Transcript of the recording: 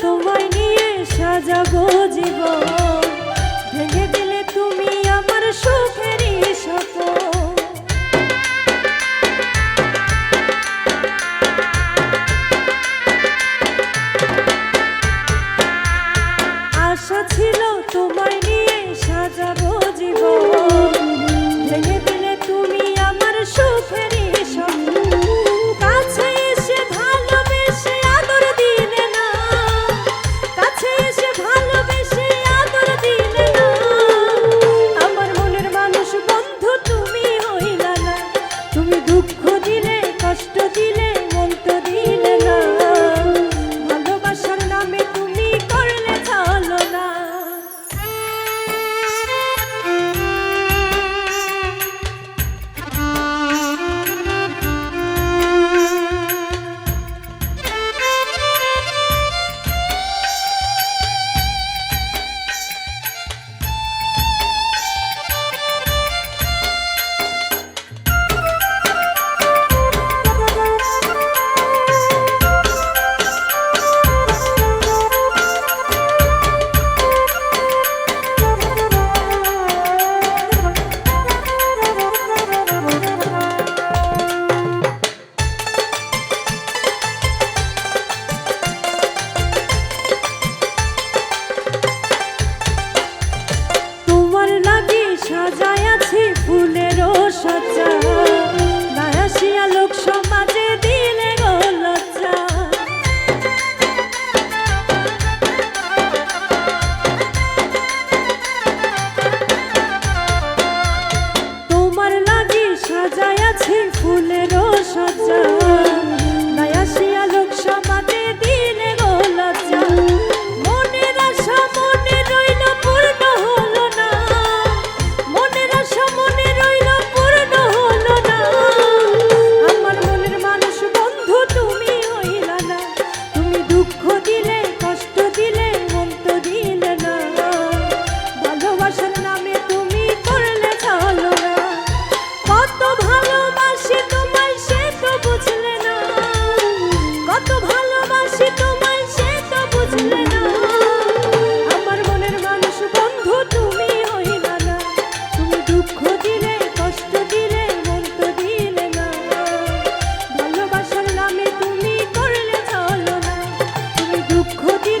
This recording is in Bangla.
তোমায় নিয়ে সাজাবো জীবন ভেঙে দিল shuts দুঃখ দিয়ে